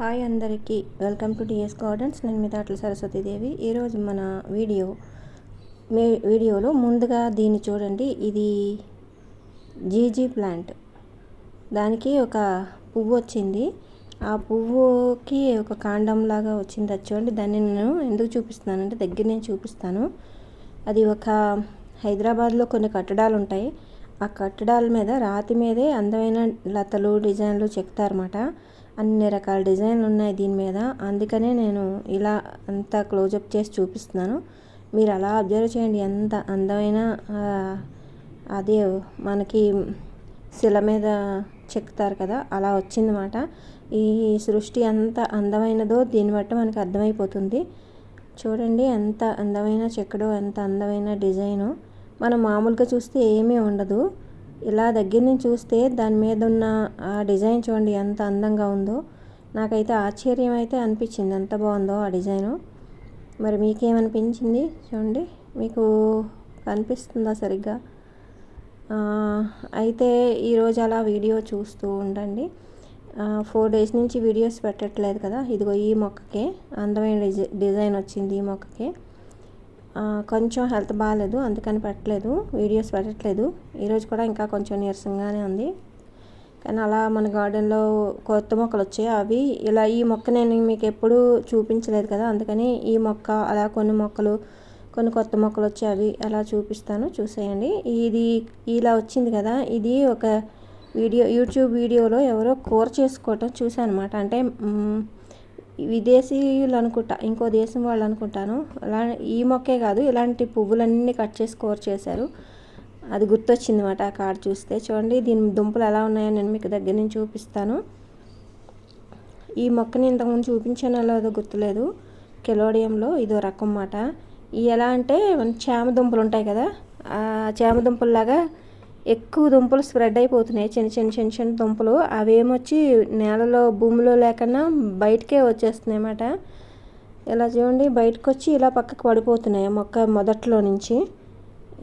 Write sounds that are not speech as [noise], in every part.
Hi అందరికీ. Welcome to DS gardens. నేను మీ దాట్ల సరస్వతీదేవి ఈరోజు మన వీడియో మీ వీడియోలో ముందుగా దీన్ని చూడండి. ఇది జీజీ ప్లాంట్. దానికి ఒక పువ్వు వచ్చింది. ఆ పువ్వుకి ఒక కాండం లాగా వచ్చింది. అది చూడండి. దాన్ని నేను ఎందుకు చూపిస్తున్నానంటే దగ్గర నేను చూపిస్తాను. అది ఒక హైదరాబాద్లో కొన్ని కట్టడాలు ఉంటాయి. ఆ కట్టడాల మీద రాతి మీదే అందమైన లతలు డిజైన్లు చెక్తారన్నమాట. అన్ని రకాల డిజైన్లు ఉన్నాయి దీని మీద. అందుకనే నేను ఇలా అంత క్లోజప్ చేసి చూపిస్తున్నాను. మీరు అలా అబ్జర్వ్ చేయండి. ఎంత అందమైన అదే మనకి శిల మీద చెక్కుతారు కదా అలా వచ్చిందన్నమాట. ఈ సృష్టి ఎంత అందమైనదో దీన్ని బట్టి మనకు అర్థమైపోతుంది. చూడండి ఎంత అందమైన చెక్కడో ఎంత అందమైన డిజైను. మనం మామూలుగా చూస్తే ఏమీ ఉండదు. ఇలా దగ్గర నుంచి చూస్తే దాని మీద ఉన్న ఆ డిజైన్ చూడండి ఎంత అందంగా ఉందో. నాకైతే ఆశ్చర్యం అయితే అనిపించింది ఎంత బాగుందో ఆ డిజైను. మరి మీకేమనిపించింది చూడండి. మీకు కనిపిస్తుందా సరిగ్గా? అయితే ఈరోజు అలా వీడియో చూస్తూ ఉండండి. ఫోర్ డేస్ నుంచి వీడియోస్ పెట్టట్లేదు కదా. ఇదిగో ఈ మొక్కకే అందమైన డిజైన్ వచ్చింది ఈ మొక్కకే. కొంచెం హెల్త్ బాగాలేదు అందుకని పెట్టలేదు వీడియోస్ పెట్టట్లేదు. ఈరోజు కూడా ఇంకా కొంచెం నీరసంగానే ఉంది. కానీ అలా మన గార్డెన్లో కొత్త మొక్కలు వచ్చాయి. అవి ఇలా ఈ మొక్క నేను మీకు ఎప్పుడూ చూపించలేదు కదా అందుకని ఈ మొక్క అలా కొన్ని మొక్కలు కొన్ని కొత్త మొక్కలు వచ్చాయి అవి అలా చూపిస్తాను. చూసేయండి. ఇది ఇలా వచ్చింది కదా ఇది ఒక వీడియో యూట్యూబ్ వీడియోలో ఎవరో కూర చేసుకోవటం చూసాను అనమాట అంటే విదేశీయులు అనుకుంటా ఇంకో దేశం వాళ్ళు అనుకుంటాను అలా ఈ మొక్కే కాదు ఇలాంటి పువ్వులన్నీ కట్ చేసి కోర్ చేశారు. అది గుర్తొచ్చింది అనమాట ఆ కార్డ్ చూస్తే. చూడండి దీని దుంపలు ఎలా ఉన్నాయో నేను మీకు దగ్గర నుంచి చూపిస్తాను. ఈ మొక్కని ఇంతకుముందు చూపించానో లేదో గుర్తులేదు. కెలోడియంలో ఇదో రకం మాట ఎలా అంటే చేమ దుంపలు ఉంటాయి కదా ఆ దుంపల్లాగా ఎక్కువ దుంపలు స్ప్రెడ్ అయిపోతున్నాయి. చిన్న చిన్న చిన్న చిన్న దుంపలు. అవేమొచ్చి నేలలో భూమిలో లేకన్నా బయటకే వచ్చేస్తున్నాయి అన్నమాట ఇలా చూడండి బయటకు వచ్చి ఇలా పక్కకు పడిపోతున్నాయి మొక్క మొదట్లో నుంచి.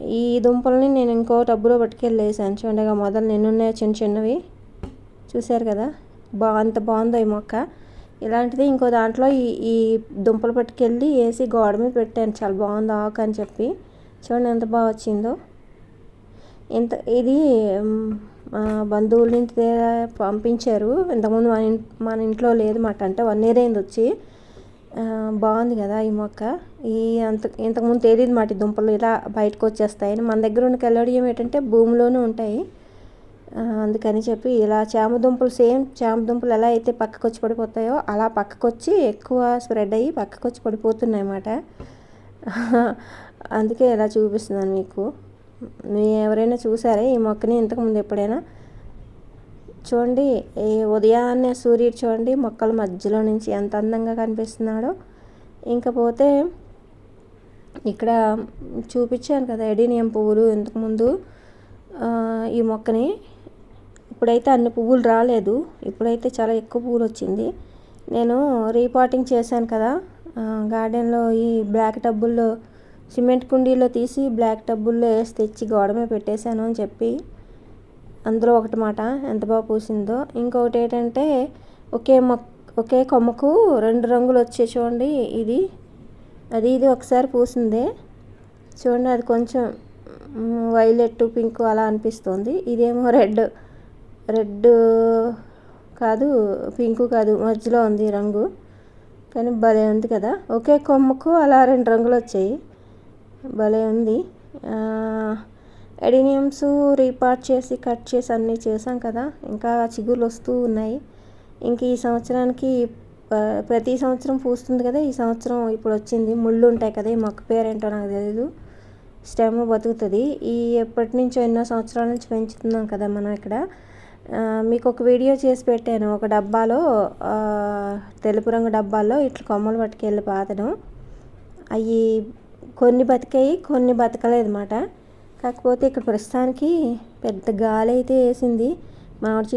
ఈ దుంపలని నేను ఇంకో టబ్బులో పట్టుకెళ్ళేసాను. చూడండి మొదలు నిన్నున్నాయి చిన్న చిన్నవి. చూశారు కదా? బా అంత బాగుందో ఈ మొక్క. ఇలాంటిది ఇంకో దాంట్లో ఈ ఈ దుంపలు పట్టుకెళ్ళి వేసి గోడ మీద పెట్టాను. చాలా బాగుంది ఆకు అని చెప్పి. చూడండి ఎంత బాగా వచ్చిందో. ఇంత ఇది మా బంధువుల నుంచి పంపించారు. ఇంతకుముందు మన మన ఇంట్లో లేదు మాట అంటే వన్ ఇయర్ అయింది వచ్చి. బాగుంది కదా ఈ మొక్క. ఈ అంత ఇంతకుముందు తెలియదు మాట దుంపలు ఇలా బయటకు వచ్చేస్తాయని. మన దగ్గర ఉన్న కెలోడియం ఏంటంటే భూమిలోనే ఉంటాయి. అందుకని చెప్పి ఇలా చేమ దుంపలు సేమ్ చేమ దుంపలు ఎలా అయితే పక్కకు వచ్చి పడిపోతాయో అలా పక్కకు వచ్చి ఎక్కువ స్ప్రెడ్ అయ్యి పక్కకు వచ్చి పడిపోతున్నాయి అన్నమాట [laughs] అందుకే ఇలా చూపిస్తున్నాను మీకు. మీ ఎవరైనా చూసారా? ఈ మొక్కని ఇంతకుముందు ఎప్పుడైనా? చూడండి ఈ ఉదయాన్నే సూర్యుడు చూడండి మొక్కల మధ్యలో నుంచి ఎంత అందంగా కనిపిస్తున్నాడో. ఇంకపోతే ఇక్కడ చూపించాను కదా ఎడీనియం పువ్వులు ఇంతకుముందు. ఈ మొక్కని ఇప్పుడైతే అన్ని పువ్వులు రాలేదు. ఇప్పుడైతే చాలా ఎక్కువ పువ్వులు వచ్చింది. నేను రీపాటింగ్ చేశాను కదా గార్డెన్లో ఈ బ్లాక్ టబ్బుల్లో సిమెంట్ కుండీలో తీసి బ్లాక్ టబ్బుల్లో వేసి తెచ్చి గోడ మీద పెట్టేశాను అని చెప్పి అందులో ఒకటి మాట ఎంత బాగా పూసిందో. ఇంకొకటి ఏంటంటే ఒకే మొక్క ఒకే కొమ్మకు రెండు రంగులు వచ్చే చూడండి. ఇది అది ఇది ఒకసారి పూసిందే. చూడండి అది కొంచెం వైలెట్ పింక్ అలా అనిపిస్తుంది. ఇదేమో రెడ్ రెడ్ కాదు పింక్ కాదు మధ్యలో ఉంది రంగు. కానీ భలే ఉంది కదా. ఒకే కొమ్మకు అలా రెండు రంగులు వచ్చాయి. భలే ఉంది. ఎడినియమ్స్ రీపార్ట్ చేసి కట్ చేసి అన్నీ చేసాం కదా. ఇంకా చిగుర్లు వస్తూ ఉన్నాయి. ఇంక ఈ సంవత్సరానికి ప్రతి సంవత్సరం పూస్తుంది కదా. ఈ సంవత్సరం ఇప్పుడు వచ్చింది. ముళ్ళు ఉంటాయి కదా. ఈ మొక్క పేరేంటో నాకు తెలియదు స్టెమ్ బతుకుతుంది. ఈ ఎప్పటి నుంచో ఎన్నో సంవత్సరాల నుంచి పెంచుతున్నాం కదా మనం ఇక్కడ. మీకు ఒక వీడియో చేసి పెట్టాను. ఒక డబ్బాలో తెలుపు రంగు డబ్బాల్లో ఇట్లా కొమ్మలు పట్టుకెళ్ళి పాతడం. అవి కొన్ని బతికాయి కొన్ని బతకలేదు అనమాట కాకపోతే ఇక్కడ ప్రస్తుతానికి పెద్ద గాలి అయితే వేసింది. మామిడి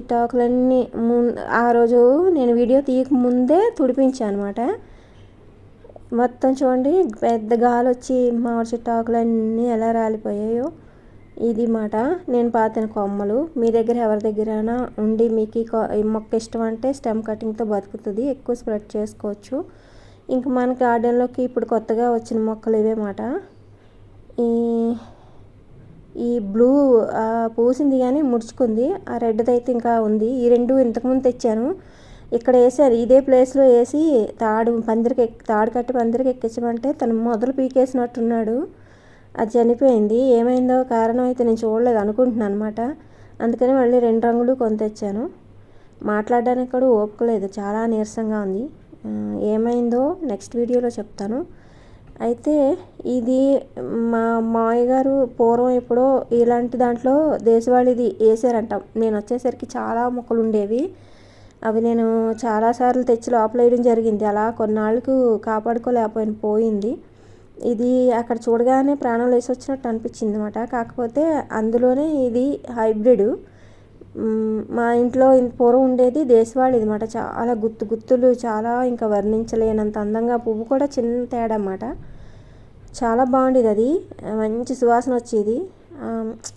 ము ఆ రోజు నేను వీడియో తీయక ముందే తుడిపించాను అనమాట మొత్తం చూడండి పెద్ద గాలి వచ్చి మామిడి చిట్టాకులన్నీ ఎలా రాలిపోయాయో. ఇది మాట. నేను పాతిన కొమ్మలు. మీ దగ్గర ఎవరి దగ్గరైనా ఉండి మీకు ఈ మొక్క ఇష్టం అంటే స్టెమ్ కటింగ్తో బతుకుతుంది. ఎక్కువ స్ప్రెడ్ చేసుకోవచ్చు. ఇంక మన గార్డెన్లోకి ఇప్పుడు కొత్తగా వచ్చిన మొక్కలు ఇవే మాట ఈ ఈ బ్లూ పూసింది కానీ ముడుచుకుంది. ఆ రెడ్ది అయితే ఇంకా ఉంది. ఈ రెండు ఇంతకుముందు తెచ్చాను. ఇక్కడ వేసారు ఇదే ప్లేస్లో వేసి తాడు పందిరికి తాడు కట్టి పందిరికి ఎక్కించమంటే తను మొదలు పీకేసినట్టున్నాడు. అది చనిపోయింది. ఏమైందో కారణం అయితే నేను చూడలేదు అనుకుంటున్నాను అనమాట అందుకని మళ్ళీ రెండు రంగులు కొని తెచ్చాను. మాట్లాడడానికి కూడా ఓపుకోలేదు చాలా నీరసంగా ఉంది. ఏమైందో నెక్స్ట్ వీడియోలో చెప్తాను. అయితే ఇది మా మామయ్య గారు పూర్వం ఎప్పుడో ఇలాంటి దాంట్లో దేశవాళిది వేసారంట. నేను వచ్చేసరికి చాలా మొక్కలు ఉండేవి. అవి నేను చాలాసార్లు తెచ్చి లోపల వేయడం జరిగింది. అలా కొన్నాళ్ళకు కాపాడుకోలేకపోయిన పోయింది. ఇది అక్కడ చూడగానే ప్రాణం లేసి వచ్చినట్టు అనిపించింది అనమాట కాకపోతే అందులోనే ఇది హైబ్రిడ్. మా ఇంట్లో పూర్వం ఉండేది దేశవాళి అనమాట చాలా గుత్తు గుత్తులు చాలా ఇంకా వర్ణించలేనంత అందంగా పువ్వు కూడా చిన్న తేడా అన్నమాట. చాలా బాగుండేది అది. మంచి సువాసన వచ్చేది.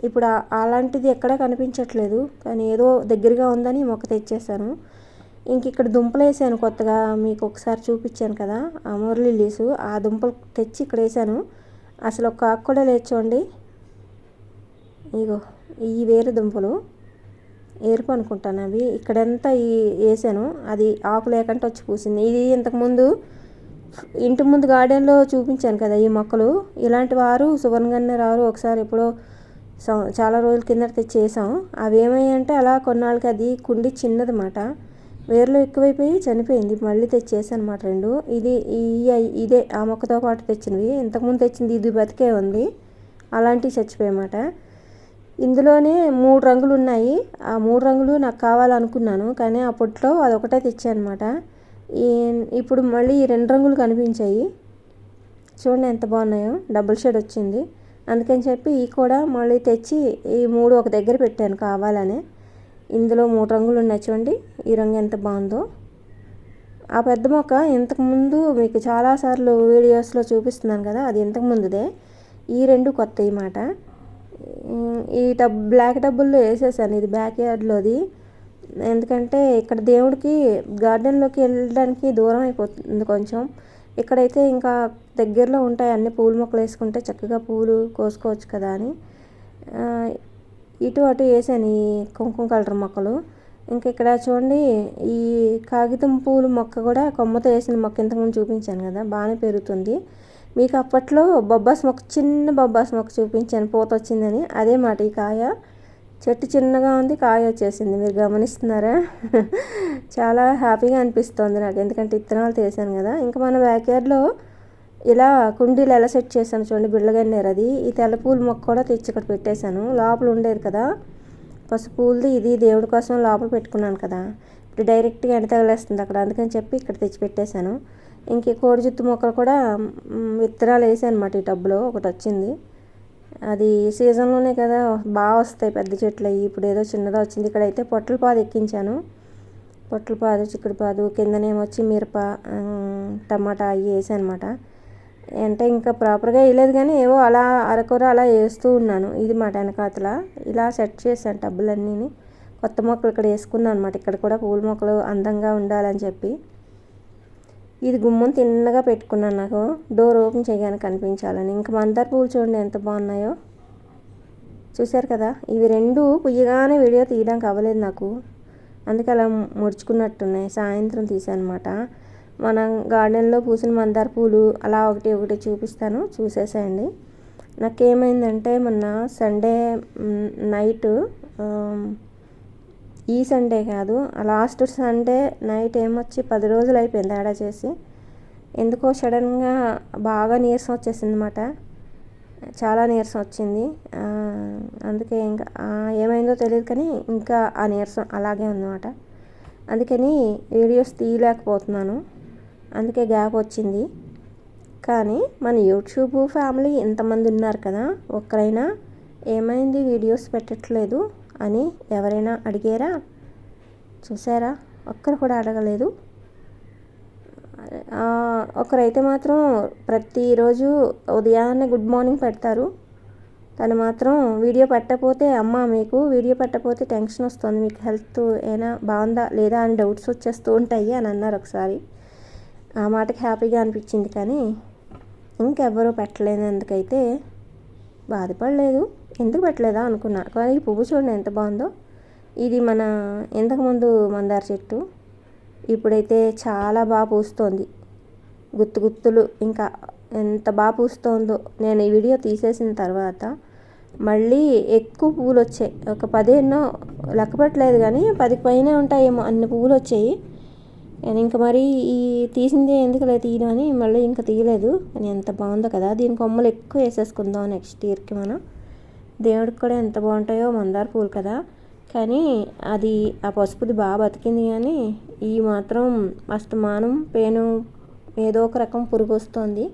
ఇప్పుడు అలాంటిది ఎక్కడా కనిపించట్లేదు. కానీ ఏదో దగ్గరగా ఉందని మొక్క తెచ్చేసాను. ఇంక ఇక్కడ దుంపలు వేసాను కొత్తగా. మీకు ఒకసారి చూపించాను కదా. ఆ లీసు ఆ దుంపలు తెచ్చి ఇక్కడ వేసాను. అసలు ఒక ఆకు కూడా లేచోండి ఇగో ఈ వేరే దుంపలు. ఏరుపు అనుకుంటాను అవి. ఇక్కడంతా ఈ వేసాను. అది ఆకు లేకుండా వచ్చి పూసింది. ఇది ఇంతకుముందు ఇంటి ముందు గార్డెన్లో చూపించాను కదా ఈ మొక్కలు. ఇలాంటి వారు సువర్ణగన్న రారు. ఒకసారి ఎప్పుడో చాలా రోజుల కింద తెచ్చేసాం అవి ఏమయ్యంటే అలా కొన్నాళ్ళకి అది కుండి చిన్నదన్నమాట. వేర్లు ఎక్కువైపోయి చనిపోయింది. మళ్ళీ తెచ్చేసానమాట రెండు. ఇది ఈ ఇదే ఆ మొక్కతో పాటు తెచ్చినవి. ఇంతకుముందు తెచ్చింది ఇది బతికే ఉంది. అలాంటివి చచ్చిపోయామాట ఇందులోనే మూడు రంగులు ఉన్నాయి. ఆ మూడు రంగులు నాకు కావాలనుకున్నాను. కానీ అప్పట్లో అదొకటే తెచ్చానమాట. ఈ ఇప్పుడు మళ్ళీ ఈ రెండు రంగులు కనిపించాయి. చూడండి ఎంత బాగున్నాయో. డబుల్ షేడ్ వచ్చింది. అందుకని చెప్పి ఈ కూడా మళ్ళీ తెచ్చి ఈ మూడు ఒక దగ్గర పెట్టాను కావాలని. ఇందులో మూడు రంగులు ఉన్నాయి చూడండి. ఈ రంగు ఎంత బాగుందో. ఆ పెద్ద మొక్క ఇంతకుముందు మీకు చాలాసార్లు వీడియోస్లో చూపిస్తున్నాను కదా అది ఇంతకుముందుదే ఈ రెండు కొత్త మాట. ఈ టబ్ బ్లాక్ డబ్బుల్లో వేసేసాను ఇది బ్యాక్ యార్డ్లోది. ఎందుకంటే ఇక్కడ దేవుడికి గార్డెన్లోకి వెళ్ళడానికి దూరం అయిపోతుంది కొంచెం. ఇక్కడైతే ఇంకా దగ్గరలో ఉంటాయి అన్ని పూల మొక్కలు వేసుకుంటే చక్కగా పూలు కోసుకోవచ్చు కదా అని. ఇటు అటు వేసాను ఈ కుంకుమ కలర్ మొక్కలు. ఇంక ఇక్కడ చూడండి ఈ కాగితం పూలు మొక్క కూడా కొమ్మతో వేసిన మొక్క ఇంతకుముందు చూపించాను కదా బాగానే పెరుగుతుంది. మీకు అప్పట్లో బొబ్బాస్ మొక్క చిన్న బొబ్బాస్ మొక్క చూపించాను పూత వచ్చిందని. అదే మాట ఈ కాయ. చెట్టు చిన్నగా ఉంది కాయ వచ్చేసింది. మీరు గమనిస్తున్నారా? [laughs] చాలా హ్యాపీగా అనిపిస్తుంది నాకు. ఎందుకంటే ఇత్తనాలు తీసాను కదా. ఇంకా మన బ్యాక్యార్డ్లో ఇలా కుండీలు ఎలా సెట్ చేశాను చూడండి. బిళ్ళగన్నేరు అది. ఈ తెల్ల పూల మొక్క కూడా తెచ్చి ఇక్కడ పెట్టేశాను. లోపల ఉండేది కదా. పసుపులది ఇది దేవుడి కోసం లోపల పెట్టుకున్నాను కదా. ఇప్పుడు డైరెక్ట్గా ఎండ తగిలేస్తుంది అక్కడ. అందుకని చెప్పి ఇక్కడ తెచ్చి పెట్టేశాను. ఇంక కోడి జుత్తు మొక్కలు కూడా విత్తనాలు వేసాను అనమాట ఈ టబ్లో ఒకటి వచ్చింది. అది సీజన్లోనే కదా బాగా వస్తాయి పెద్ద చెట్లు అవి ఇప్పుడు ఏదో చిన్నదా వచ్చింది. ఇక్కడైతే పొట్టల పాదు ఎక్కించాను. పొట్టల పాదు చిక్కుడు పాదు కిందనేమొచ్చి మిరప టమాటా అవి వేసాను అనమాట అంటే ఇంకా ప్రాపర్గా వేయలేదు కానీ ఏవో అలా అరకొర అలా వేస్తూ ఉన్నాను. ఇది మాట వెనకాతల. ఇలా సెట్ చేశాను టబ్బులన్నీ కొత్త మొక్కలు ఇక్కడ వేసుకున్నాను అనమాట ఇక్కడ కూడా పూల మొక్కలు అందంగా ఉండాలని చెప్పి. ఇది గుమ్మం తిన్నగా పెట్టుకున్నాను నాకు. డోర్ ఓపెన్ చేయగానే కనిపించాలని. ఇంకా మందార పూలు చూడండి ఎంత బాగున్నాయో. చూశారు కదా? ఇవి రెండు పుయ్యగానే వీడియో తీయడానికి అవ్వలేదు నాకు. అందుకే అలా ముడుచుకున్నట్టున్నాయి. సాయంత్రం తీసానమాట అనమాట మన గార్డెన్లో పూసిన మందార పూలు అలా ఒకటి ఒకటి చూపిస్తాను. చూసేసేయండి. నాకేమైందంటే మొన్న సండే నైట్ ఈ సండే కాదు. లాస్ట్ సండే నైట్ ఏమొచ్చి పది రోజులు అయిపోయింది ఆడ చేసి. ఎందుకో సడన్గా బాగా నీరసం వచ్చేసింది అనమాట చాలా నీరసం వచ్చింది. అందుకే ఇంకా ఏమైందో తెలియదు కానీ ఇంకా ఆ నీరసం అలాగే ఉందన్నమాట. అందుకని వీడియోస్ తీయలేకపోతున్నాను. అందుకే గ్యాప్ వచ్చింది. కానీ మన యూట్యూబ్ ఫ్యామిలీ ఇంతమంది ఉన్నారు కదా ఒక్కరైనా ఏమైంది? వీడియోస్ పెట్టట్లేదు. అని ఎవరైనా అడిగారా? చూసారా ఒక్కరు కూడా అడగలేదు. ఒకరైతే మాత్రం ప్రతిరోజు ఉదయాన్నే గుడ్ మార్నింగ్ పెడతారు. తను మాత్రం వీడియో పెట్టకపోతే అమ్మ మీకు వీడియో పెట్టకపోతే టెన్షన్ వస్తుంది. మీకు హెల్త్ ఏమైనా బాగుందా లేదా అని డౌట్స్ వచ్చేస్తూ ఉంటాయి అని అన్నారు ఒకసారి. ఆ మాటకి హ్యాపీగా అనిపించింది కానీ ఇంకెవ్వరూ పెట్టలేనందుకైతే బాధపడలేదు. ఎందుకు పెట్టలేదా అనుకున్నా. కానీ ఈ పువ్వు చూడండి ఎంత బాగుందో. ఇది మన ఇంతకుముందు మందార చెట్టు. ఇప్పుడైతే చాలా బాగా పూస్తోంది. గుత్తు గుత్తులు ఇంకా ఎంత బాగా పూస్తోందో. నేను ఈ వీడియో తీసేసిన తర్వాత మళ్ళీ ఎక్కువ పువ్వులు వచ్చాయి. ఒక పదిహేనో లెక్క పెట్టలేదు కానీ పదికి పైనే ఉంటాయేమో అన్ని పువ్వులు వచ్చాయి. నేను ఇంకా మరి ఈ తీసిందే ఎందుకు లేదు తీయడం అని మళ్ళీ ఇంకా తీయలేదు. కానీ ఎంత బాగుందో కదా. దీని కొమ్మలు ఎక్కువ వేసేసుకుందాం నెక్స్ట్ ఇయర్కి మనం. దేవుడికి కూడా ఎంత బాగుంటాయో మందార పూలు కదా. కానీ అది ఆ పసుపుది బాగా బతికింది కానీ ఈ మాత్రం అస్తమానం పేను ఏదో ఒక రకం పురుగు వస్తుంది.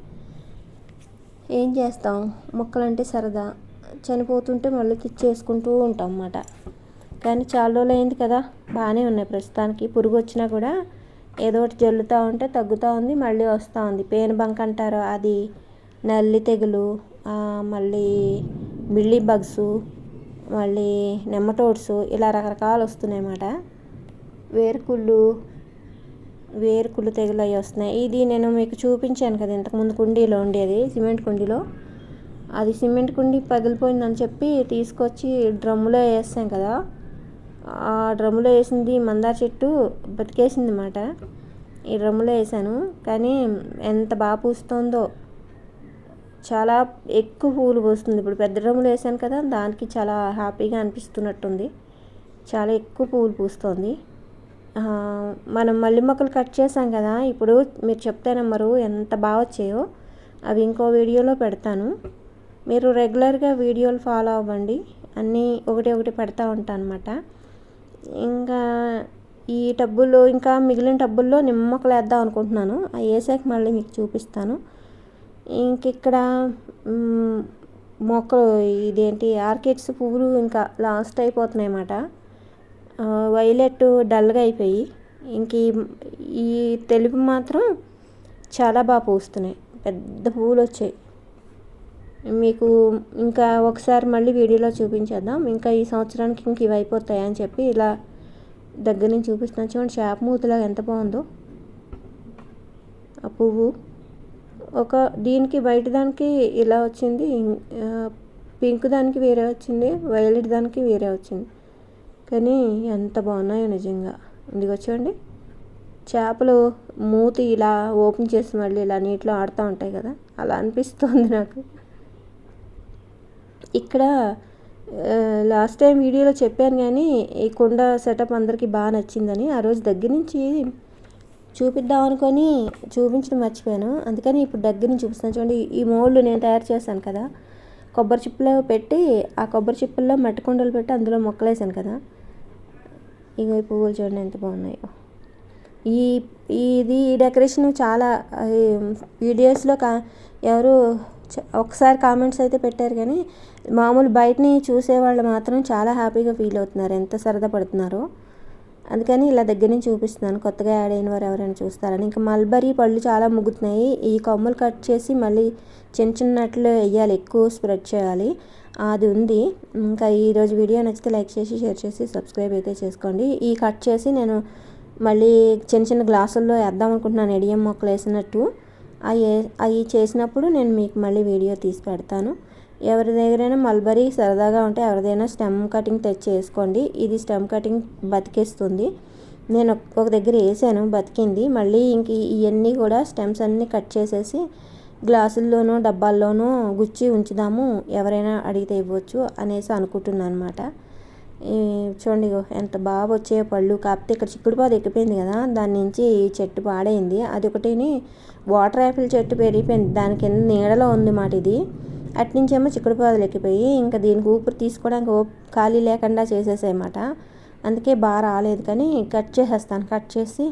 ఏం చేస్తాం? మొక్కలంటే సరదా. చనిపోతుంటే మళ్ళీ తెచ్చేసుకుంటూ ఉంటాం అన్నమాట. కానీ చాలా రోజులు అయింది కదా బాగానే ఉన్నాయి ప్రస్తుతానికి. పురుగు వచ్చినా కూడా ఏదో ఒకటి జల్లుతూ ఉంటే తగ్గుతూ ఉంది మళ్ళీ వస్తూ ఉంది. పేను బంక్ అంటారు అది. నల్లి తెగులు మళ్ళీ మిల్లీ బగ్స్ మళ్ళీ నెమ్మటోడ్స్ ఇలా రకరకాలు వస్తున్నాయి అన్నమాట. వేరుకుళ్ళు వేరుకుళ్ళు తెగులు అవి వస్తున్నాయి. ఇది నేను మీకు చూపించాను కదా ఇంతకుముందు కుండీలో ఉండేది సిమెంట్ కుండీలో. అది సిమెంట్ కుండీ పగిలిపోయిందని చెప్పి తీసుకొచ్చి డ్రమ్ములో వేస్తాం కదా. ఆ డ్రమ్ములో వేసింది మందార చెట్టు బతికేసింది అన్నమాట. ఈ డ్రమ్ములో వేసాను. కానీ ఎంత బాగా పూస్తుందో చాలా ఎక్కువ పూలు పూస్తుంది. ఇప్పుడు పెద్ద డ్రమ్ములు వేసాను కదా దానికి చాలా హ్యాపీగా అనిపిస్తున్నట్టుంది. చాలా ఎక్కువ పూలు పూస్తుంది. మనం మల్లె మొక్కలు కట్ చేసాం కదా ఇప్పుడు మీరు చెప్తే నమ్మరు ఎంత బాగా వచ్చాయో అవి ఇంకో వీడియోలో పెడతాను. మీరు రెగ్యులర్గా వీడియోలు ఫాలో అవ్వండి. అన్నీ ఒకటి ఒకటి పెడతా ఉంటాను అనమాట ఇంకా ఈ టబ్బుల్లో ఇంకా మిగిలిన టబ్బుల్లో నిమ్మకలు వేద్దాం అనుకుంటున్నాను. ఆ వేసాక మళ్ళీ మీకు చూపిస్తాను. ఇంకిక్కడ మొక్కలు ఇదేంటి ఆర్కిడ్స్ పువ్వులు ఇంకా లాస్ట్ అయిపోతున్నాయి అన్నమాట. వైలెట్ డల్గా అయిపోయి ఇంక ఈ తెలుపు మాత్రం చాలా బాగా పూస్తున్నాయి. పెద్ద పువ్వులు వచ్చాయి. మీకు ఇంకా ఒకసారి మళ్ళీ వీడియోలో చూపించేద్దాం. ఇంకా ఈ సంవత్సరానికి ఇంక ఇవి అయిపోతాయి అని చెప్పి ఇలా దగ్గర నుంచి చూపిస్తున్నాను చూడండి చేప మూతలాగా ఎంత బాగుందో. ఆ పువ్వు. ఒక దీనికి బయట దానికి ఇలా వచ్చింది పింక్ దానికి వేరే వచ్చింది వైలెట్ దానికి వేరే వచ్చింది. కానీ ఎంత బాగున్నాయో నిజంగా. ఇందుకు చూడండి. చేపలు మూతి ఇలా ఓపెన్ చేసి మళ్ళీ ఇలా నీటిలో ఆడుతూ ఉంటాయి కదా అలా అనిపిస్తుంది నాకు. ఇక్కడ లాస్ట్ టైం వీడియోలో చెప్పాను కానీ ఈ కుండ సెటప్ అందరికీ బాగా నచ్చిందని ఆ రోజు దగ్గర నుంచి చూపిద్దాం అనుకొని చూపించడం మర్చిపోయాను. అందుకని ఇప్పుడు దగ్గర నుంచి చూపిస్తాను. చూడండి ఈ మోల్డ్ నేను తయారు చేశాను కదా. కొబ్బరి చిప్పులో పెట్టి ఆ కొబ్బరి చిప్పుల్లో మట్టి కుండలు పెట్టి అందులో మొక్కలేసాను కదా. ఇగో ఈ పువ్వులు చూడండి ఎంత బాగున్నాయో. ఈ ఇది ఈ డెకరేషన్ చాలా వీడియోస్లో కా ఎవరు ఒకసారి కామెంట్స్ అయితే పెట్టారు కానీ మామూలు బయటని చూసేవాళ్ళు మాత్రం చాలా హ్యాపీగా ఫీల్ అవుతున్నారు. ఎంత సరదా పడుతున్నారో. అందుకని ఇలా దగ్గర నుంచి చూపిస్తున్నాను. కొత్తగా యాడ్ అయిన వారు ఎవరైనా చూస్తారని. ఇంకా మల్బరీ పళ్ళు చాలా ముగ్గుతున్నాయి. ఈ కొమ్మలు కట్ చేసి మళ్ళీ చిన్న చిన్నట్లు వేయాలి ఎక్కువ స్ప్రెడ్ చేయాలి. అది ఉంది. ఇంకా ఈరోజు వీడియో నచ్చితే లైక్ చేసి షేర్ చేసి సబ్స్క్రైబ్ అయితే చేసుకోండి. ఈ కట్ చేసి నేను మళ్ళీ చిన్న చిన్న గ్లాసుల్లో వేద్దాం అనుకుంటున్నాను. ఎడియం మొక్కలు వేసినట్టు. అవి అవి చేసినప్పుడు నేను మీకు మళ్ళీ వీడియో తీసి పెడతాను. ఎవరి దగ్గరైనా మల్బరీ సరదాగా ఉంటే ఎవరిదైనా స్టెమ్ కటింగ్ తెచ్చి వేసుకోండి. ఇది స్టెమ్ కటింగ్ బతికేస్తుంది. నేను ఒక దగ్గర వేసాను బతికింది. మళ్ళీ ఇంక ఇవన్నీ కూడా స్టెమ్స్ అన్నీ కట్ చేసేసి గ్లాసుల్లోనూ డబ్బాల్లోనూ గుచ్చి ఉంచుదాము ఎవరైనా అడిగితే ఇవ్వచ్చు అనేసి అనుకుంటున్నాను అనమాట చూడండి ఎంత బాగా వచ్చే పళ్ళు. కాకపోతే ఇక్కడ చిక్కుడుపాదు ఎక్కిపోయింది కదా దాని నుంచి ఈ చెట్టు పాడైంది. అది ఒకటిని వాటర్ యాపిల్ చెట్టు పెరిగిపోయింది. దాని కింద నీడలో ఉంది మాట ఇది. అట్నుంచేమో చిక్కుడుపాదులు ఎక్కిపోయి ఇంకా దీనికి ఊపిరి తీసుకోవడానికి ఖాళీ లేకుండా చేసేసాయన్నమాట అందుకే బాగా రాలేదు కానీ కట్ చేసేస్తాను. కట్ చేసి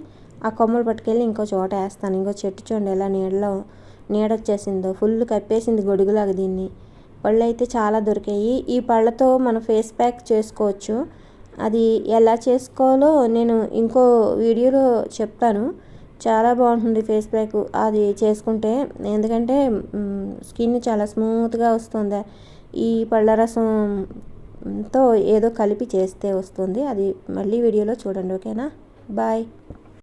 ఆ కొమ్మలు పట్టుకెళ్ళి ఇంకో చోట వేస్తాను. ఇంకో చెట్టు చూడండి ఎలా నీడలో నీడొచ్చేసిందో. ఫుల్ కప్పేసింది గొడుగులాగా దీన్ని. పళ్ళు అయితే చాలా దొరికాయి. ఈ పళ్ళతో మనం ఫేస్ ప్యాక్ చేసుకోవచ్చు. అది ఎలా చేసుకోవాలో నేను ఇంకో వీడియోలో చెప్తాను. చాలా బాగుంటుంది ఫేస్ ప్యాక్. అది చేసుకుంటే ఎందుకంటే స్కిన్ చాలా స్మూత్గా వస్తుంది. ఈ పళ్ళ రసంతో ఏదో కలిపి చేస్తే వస్తుంది. అది మళ్ళీ వీడియోలో చూడండి ఓకేనా? బాయ్.